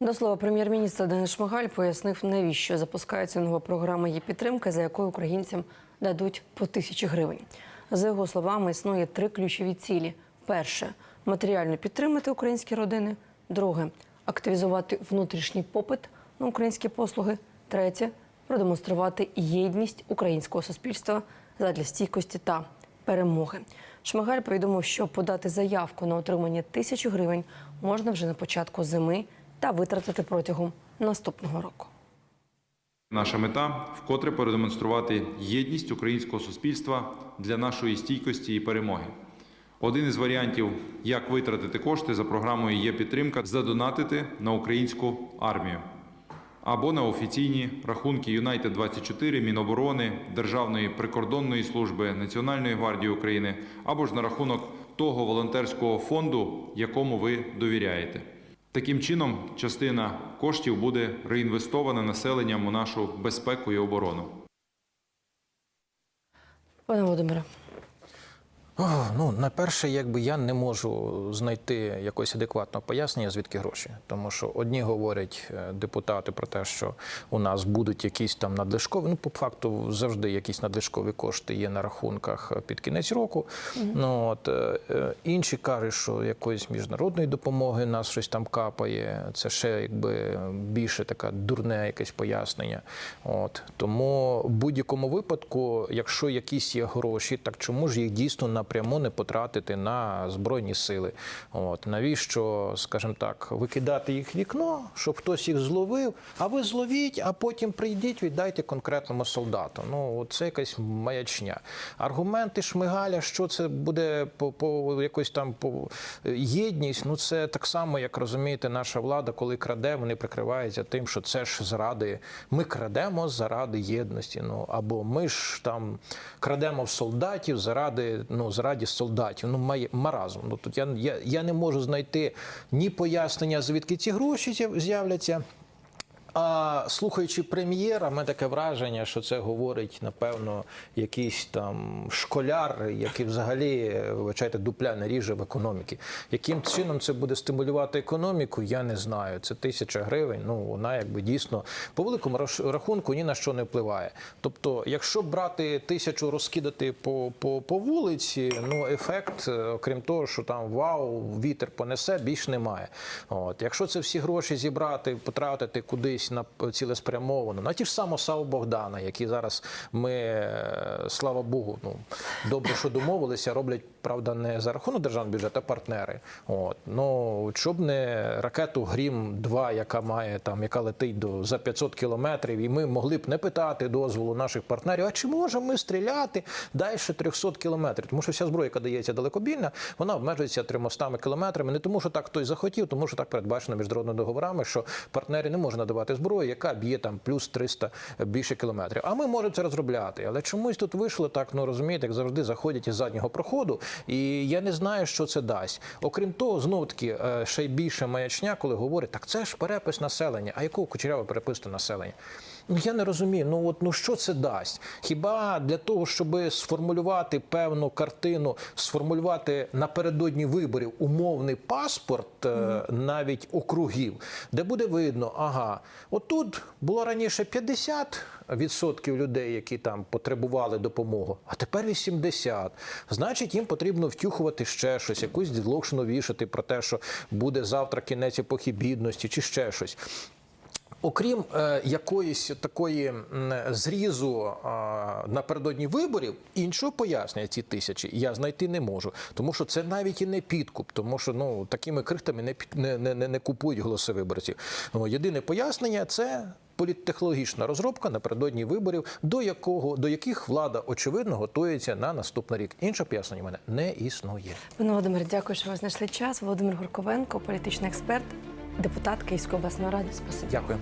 До слова, прем'єр-міністр Денис Шмигаль пояснив, навіщо запускається нова програма її підтримки, за якою українцям дадуть по тисячі гривень. За його словами, існує три ключові цілі: перше матеріально підтримати українські родини. Друге активізувати внутрішній попит на українські послуги. Третє продемонструвати єдність українського суспільства задля стійкості та перемоги. Шмигаль повідомив, що подати заявку на отримання тисячі гривень можна вже на початку зими та витратити протягом наступного року. Наша мета вкотре продемонструвати єдність українського суспільства для нашої стійкості і перемоги. Один із варіантів, як витратити кошти за програмою є підтримка, задонатити на українську армію або на офіційні рахунки Юнайтед 24 Міноборони, Державної прикордонної служби, Національної гвардії України, або ж на рахунок того волонтерського фонду, якому ви довіряєте. Таким чином, частина коштів буде реінвестована населенням у нашу безпеку і оборону. Пане Володимире, Ну, найперше, якби я не можу знайти якогось адекватного пояснення, звідки гроші. Тому що одні говорять е, депутати про те, що у нас будуть якісь там надлишкові. Ну, по факту завжди якісь надлишкові кошти є на рахунках під кінець року. Ну от е, е, інші кажуть, що якоїсь міжнародної допомоги нас щось там капає. Це ще якби більше таке дурне якесь пояснення. От тому в будь-якому випадку, якщо якісь є гроші, так чому ж їх дійсно напряму не потратити на збройні сили? От навіщо, скажімо так, викидати їх вікно, щоб хтось їх зловив, а ви зловіть, а потім прийдіть, віддайте конкретному солдату. Ну це якась маячня. Аргументи Шмигаля, що це буде по, по якось там по єдність. Ну це так само, як розумієте, наша влада, коли краде, вони прикриваються тим, що це ж заради. Ми крадемо заради єдності. Ну або ми ж там крадемо в солдатів заради ну заради солдатів. Ну має маразм. Ну тут я, я, я не можу знайти ні пояснення, звідки ці гроші з'яв- з'являться. А слухаючи прем'єра, мене таке враження, що це говорить, напевно, якийсь там школяр, який взагалі, вибачайте, дупля не ріже в економіки. Яким чином це буде стимулювати економіку, я не знаю. Це тисяча гривень. Ну вона якби дійсно по великому рахунку ні на що не впливає. Тобто, якщо брати тисячу розкидати по, по, по вулиці, ну ефект, е, окрім того, що там вау, вітер понесе, більш немає. От якщо це всі гроші зібрати, потратити кудись на цілеспрямовано, на ті ж само Сау Богдана, які зараз ми, е, слава Богу, ну добре, що домовилися, роблять правда не за рахунок державного бюджету, а партнери. От ну щоб не ракету Грім 2 яка має там, яка летить до за 500 кілометрів, і ми могли б не питати дозволу наших партнерів, а чи можемо ми стріляти далі 300 кілометрів? Тому що вся зброя, яка дається далекобільна, вона обмежується 300 кілометрами. Не тому, що так хтось захотів, тому що так передбачено міжнародними договорами, що партнери не можуть надавати зброю, яка б'є там плюс 300 більше кілометрів. А ми можемо це розробляти. Але чомусь тут вийшло так, ну розумієте, як завжди заходять із заднього проходу, і я не знаю, що це дасть. Окрім того, знов таки е, ще більше маячня, коли говорять, так це ж перепис населення. А якого кучеряво перепису населення? Ну я не розумію. Ну от ну що це дасть? Хіба для того, щоб сформулювати певну картину, сформулювати напередодні виборів умовний паспорт е, навіть округів, де буде видно, ага, отут було раніше 50% людей, які там потребували допомоги, а тепер 80%. Значить, їм потрібно втюхувати ще щось, якусь дідлокшину вішати про те, що буде завтра кінець епохи бідності, чи ще щось. Окрім е, якоїсь такої зрізу е, напередодні виборів, іншого пояснення ці тисячі я знайти не можу, тому що це навіть і не підкуп, тому що ну такими крихтами не не, не, не, купують голоси виборців. Ну, єдине пояснення це. Політтехнологічна розробка напередодні виборів, до якого до яких влада очевидно готується на наступний рік. Інше пояснення мене не існує. пане Володимире, дякую, що ви знайшли час. Володимир Горковенко, політичний експерт, депутат Київської обласної ради. Спасибі. Дякую.